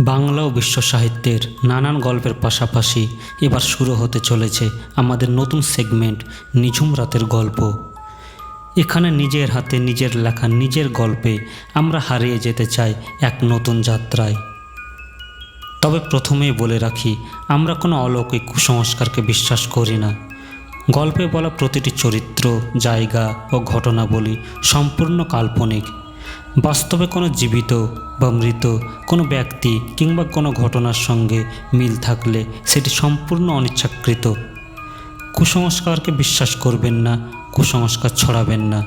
বাংলা ও বিশ্ব সাহিত্যের নানান গল্পের পাশাপাশি এবার শুরু হতে চলেছে আমাদের নতুন সেগমেন্ট, নিঝুম রাতের গল্প। এখানে নিজের হাতে নিজের লেখা নিজের গল্পে আমরা হারিয়ে যেতে চাই এক নতুন যাত্রায়। তবে প্রথমেই বলে রাখি, আমরা কোনো অলৌকিক কুসংস্কারকে বিশ্বাস করি না। গল্পে বলা প্রতিটি চরিত্র, জায়গা ও ঘটনাবলী সম্পূর্ণ কাল্পনিক। বাস্তবে কোনো জীবিত বা মৃত, কোনো ব্যক্তি কিংবা কোনো ঘটনার সঙ্গে মিল থাকলে সেটি সম্পূর্ণ অনিচ্ছাকৃত। কুসংস্কারকে বিশ্বাস করবেন না, কুসংস্কার ছড়াবেন না।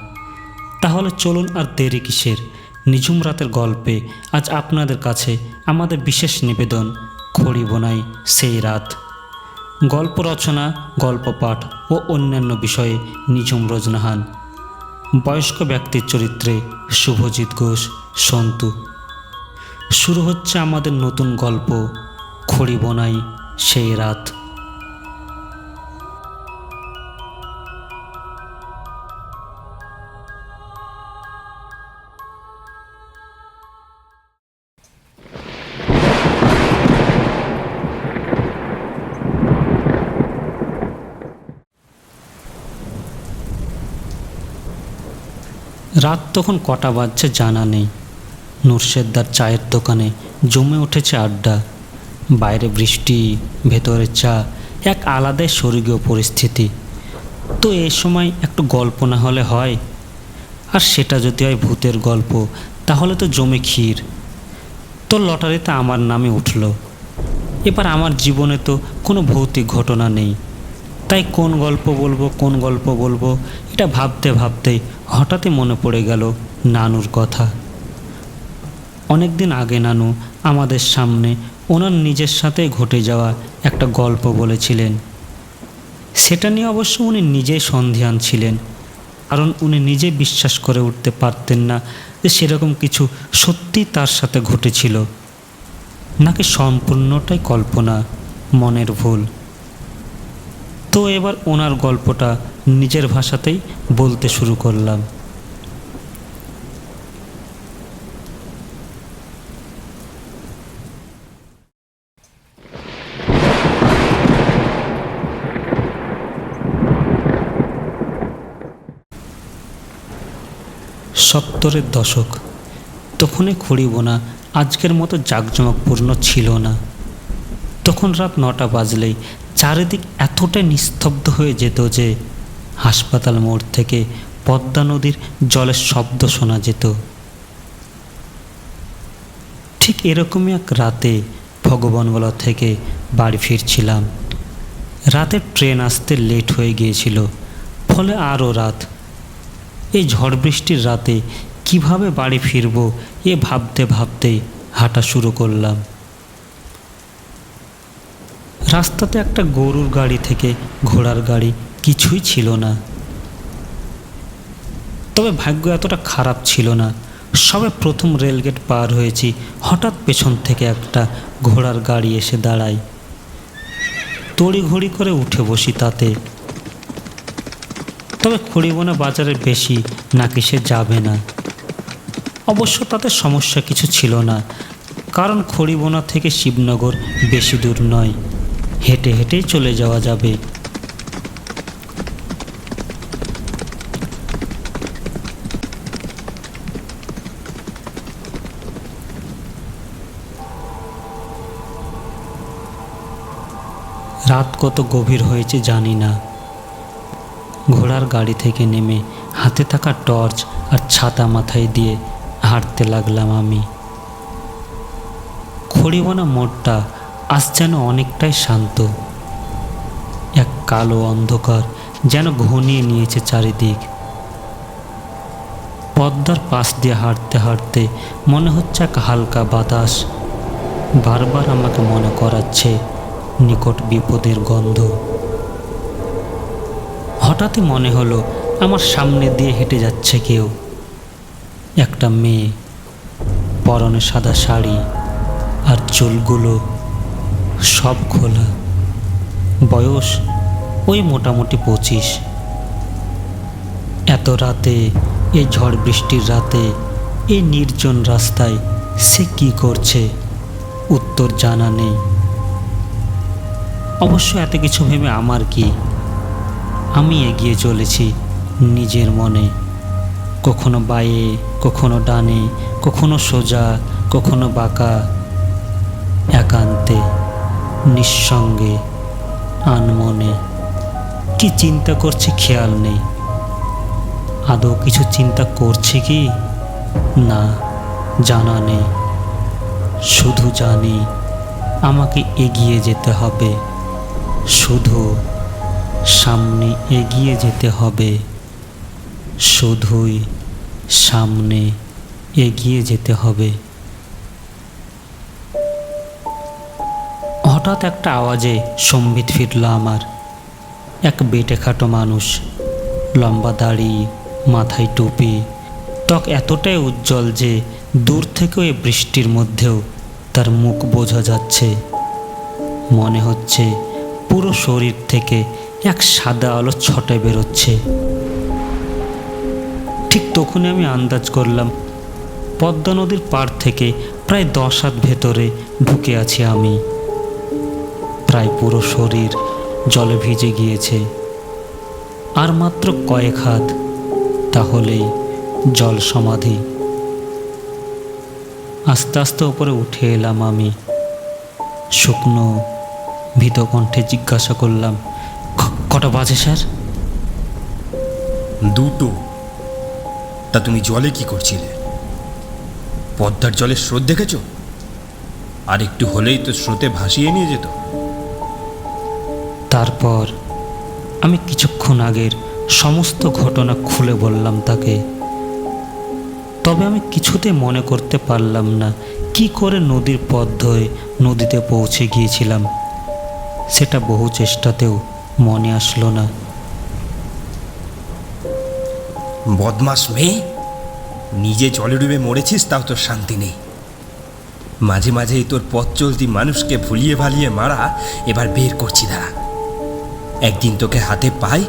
তাহলে চলুন আর দেরি কিসের? নিঝুম রাতের গল্পে আজ আপনাদের কাছে আমাদের বিশেষ নিবেদন খড়ি বোনাই সেই রাত। গল্প রচনা, গল্প পাঠ ও অন্যান্য বিষয়ে নিঝুম রোজনাহান। বয়স্ক ব্যক্তির চরিত্রে শুভজিৎ ঘোষ, সন্তু। শুরু হচ্ছে আমাদের নতুন গল্প, খড়ি বনাই সেই রাত। রাত তখন কটা বাজছে জানা নেই। নুরশেদ্দার চায়ের দোকানে জমে উঠেছে আড্ডা। বাইরে বৃষ্টি, ভেতরে চা, এক আলাদাই স্বর্গীয় পরিস্থিতি। তো এই সময় একটু গল্প না হলে হয়? আর সেটা যদি হয় ভূতের গল্প, তাহলে তো জমে ক্ষীর। তো লটারিতে আমার নামে উঠল। এবার আমার জীবনে তো কোনো ভৌতিক ঘটনা নেই। তাই কোন গল্প বলব, কোন গল্প বলব? এটা ভাবতে ভাবতেই হঠাৎই মনে পড়ে গেল নানুর কথা। অনেক দিন আগে নানু আমাদের সামনে ওনার নিজের সাথে ঘটে যাওয়া একটা গল্প বলেছিলেন। সেটা নিয়ে অবশ্য উনি নিজেই সন্ধিয়ান ছিলেন, কারণ উনি নিজে বিশ্বাস করে উঠতে পারতেন না যে সেরকম কিছু সত্যি তার সাথে ঘটেছিল। নাকি সম্পূর্ণটাই কল্পনা, মনের ভুল? তো এবার ওনার গল্পটা নিজের ভাষাতেই বলতে শুরু করলাম। সত্তরের দশক। তখনই খড়িবোনা আজকের মতো জাঁকজমকপূর্ণ ছিল না। তখন রাত নটা বাজলেই চারিদিক এতটাই নিস্তব্ধ হয়ে যেত যে হাসপাতাল মোড় থেকে পদ্মা নদীর জলের শব্দ শোনা যেত। ঠিক এরকমই এক রাতে ভগবানগোলা থেকে বাড়ি ফিরছিলাম। রাতে ট্রেন আসতে লেট হয়ে গিয়েছিল, ফলে আরও রাত। এই ঝড় বৃষ্টির রাতে কীভাবে বাড়ি ফিরব এ ভাবতে ভাবতে হাঁটা শুরু করলাম। রাস্তাতে একটা গরুর গাড়ি থেকে ঘোড়ার গাড়ি কিছুই ছিল না। তবে ভাগ্য এতটা খারাপ ছিল না। সবে প্রথম রেলগেট পার হয়েছি, হঠাৎ পেছন থেকে একটা ঘোড়ার গাড়ি এসে দাঁড়ায়। তড়িঘড়ি করে উঠে বসি তাতে। তবে খড়িবোনা বাজারে বেশি নাকি সে যাবে না। অবশ্য তাতে সমস্যা কিছু ছিল না, কারণ খড়িবোনা থেকে শিবনগর বেশি দূর নয়। হেঁটে হেঁটেই চলে যাওয়া যাবে। রাত কত গভীর হয়েছে জানি না। ঘোড়ার গাড়ি থেকে নেমে হাতে থাকা টর্চ আর ছাতা মাথায় দিয়ে হাঁটতে লাগলাম আমি। খড়িবানা মোড়টা আজ যেন অনেকটাই শান্ত। এক কালো অন্ধকার যেন ঘনিয়ে নিয়েছে চারিদিক। পদ্মার পাশ দিয়ে হাঁটতে হাঁটতে মনে হচ্ছে এক হালকা বাতাস। বারবার আমাকে মনে করাচ্ছে নিকট বিপদের গন্ধ। হঠাৎই মনে হলো আমার সামনে দিয়ে হেঁটে যাচ্ছে কেউ। একটা মেয়ে, পরনে সাদা শাড়ি আর চুলগুলো সব খোলা। বয়স ওই মোটামুটি পঁচিশ। এত রাতে এই ঝড় বৃষ্টির রাতে এই নির্জন রাস্তায় সে কি করছে? উত্তর জানা নেই। অবশ্য এত কিছু ভেবে আমার কি? আমি এগিয়ে চলেছি নিজের মনে। কখনো বায়ে, কখনো ডানে, কখনো সোজা, কখনো বাঁকা, একান্তে। নিঃসঙ্গে আনমনে কি চিন্তা করছি খেয়াল নেই। আদৌ কিছু চিন্তা করছি কি? না, জানা নেই। শুধু জানি আমাকে এগিয়ে যেতে হবে। শুধু সামনে এগিয়ে যেতে হবে। শুধুই সামনে এগিয়ে যেতে হবে। হঠাৎ একটা আওয়াজে সম্বিত ফিরল আমার। এক বেটে খাটো মানুষ, লম্বা দাড়ি, মাথায় টুপি, ত্বক এতটাই উজ্জ্বল যে দূর থেকেও এই বৃষ্টির মধ্যেও তার মুখ বোঝা যাচ্ছে। মনে হচ্ছে পুরো শরীর থেকে এক সাদা আলো ছটে বেরোচ্ছে। ঠিক তখনই আমি আন্দাজ করলাম, পদ্মা নদীর পাড় থেকে প্রায় দশ হাত ভেতরে ঢুকে আছি আমি। প্রায় পুরো শরীর জলে ভিজে গিয়েছে। আর মাত্র কয়েক হাত, তাহলেই জল সমাধি। আস্তে আস্তে ওপরে উঠে এলাম আমি। শুকনো, ভীত কণ্ঠে জিজ্ঞাসা করলাম কটা বাজে স্যার? দুটো। তা তুমি জলে কি করছিলে? পদ্মার জলের স্রোত দেখেছ? আর একটু হলেই তো স্রোতে ভাসিয়ে নিয়ে যেত। তারপর আমি কিছুক্ষণ আগের সমস্ত ঘটনা খুলে বললাম তাকে। তবে আমি কিছুতে মনে করতে পারলাম না কি করে নদীর পথ ধরে নদীতে পৌঁছে গিয়েছিলাম। সেটা বহু চেষ্টাতেও মনে আসলো না। বদমাস মেয়ে, নিজে জলে ডুবে মরেছিস, তাও তোর শান্তি নেই। মাঝে মাঝেই তোর পথ চলতি মানুষকে ভুলিয়ে ভালিয়ে মারা এবার বের করছি দাঁড়া। একদিন তোকে হাতে পাই,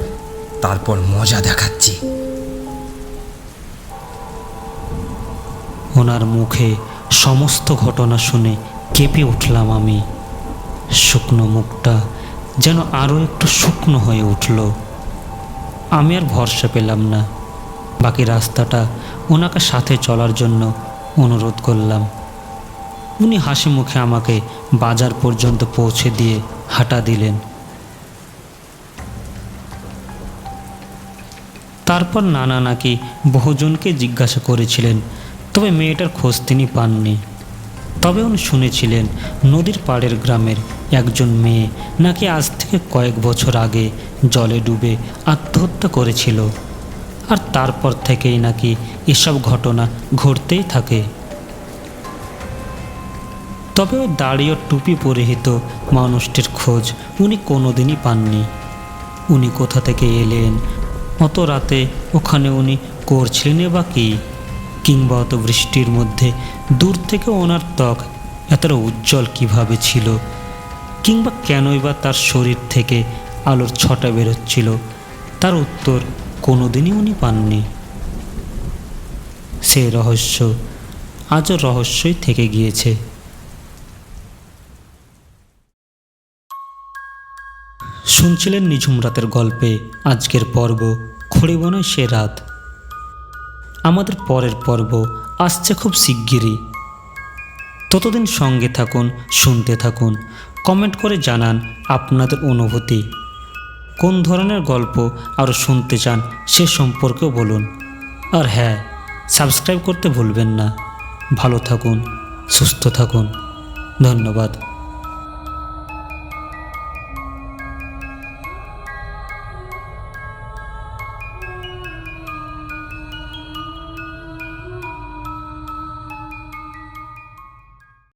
তারপর মজা দেখাচ্ছি। ওনার মুখে সমস্ত ঘটনা শুনে কেঁপে উঠলাম আমি। শুকনো মুখটা যেন আরও একটু শুকনো হয়ে উঠল। আমি আর ভরসা পেলাম না। বাকি রাস্তাটা ওনাকে সাথে চলার জন্য অনুরোধ করলাম। উনি হাসি মুখে আমাকে বাজার পর্যন্ত পৌঁছে দিয়ে হাঁটা দিলেন। তারপর নানা নাকি বহুজনকে জিজ্ঞাসা করেছিলেন, তবে মেয়েটার খোঁজ তিনি পাননি। তবে উনি শুনেছিলেন, নদীর পাড়ের গ্রামের একজন মেয়ে নাকি আজ থেকে কয়েক বছর আগে জলে ডুবে আত্মহত্যা করেছিল। আর তারপর থেকেই নাকি এসব ঘটনা ঘটতেই থাকে। তবে ওই দাড়ি ও টুপি পরিহিত মানুষটির খোঁজ উনি কোনোদিনই পাননি। উনি কোথা থেকে এলেন অত রাতে ওখানে উনি করছিলেন বা কি কিংবা অত বৃষ্টির মধ্যে দূর থেকে ওনার ত্বক এতটা উজ্জ্বল কীভাবে ছিল, কিংবা কেনই বা তার শরীর থেকে আলোর ছটা বেরোচ্ছিল, তার উত্তর কোনোদিনই উনি পাননি। সে রহস্য আজও রহস্যই থেকে গিয়েছে। শুনছিলেন নিঝুম রাতের গল্পে আজকের পর্ব খড়িবনয় সে রাত। আমাদের পরের পর্ব আসছে খুব শিগগিরই। ততদিন সঙ্গে থাকুন, শুনতে থাকুন, কমেন্ট করে জানান আপনাদের অনুভূতি। কোন ধরনের গল্প আরও শুনতে চান সে সম্পর্কেও বলুন। আর হ্যাঁ সাবস্ক্রাইব করতে ভুলবেন না। ভালো থাকুন, সুস্থ থাকুন। ধন্যবাদ।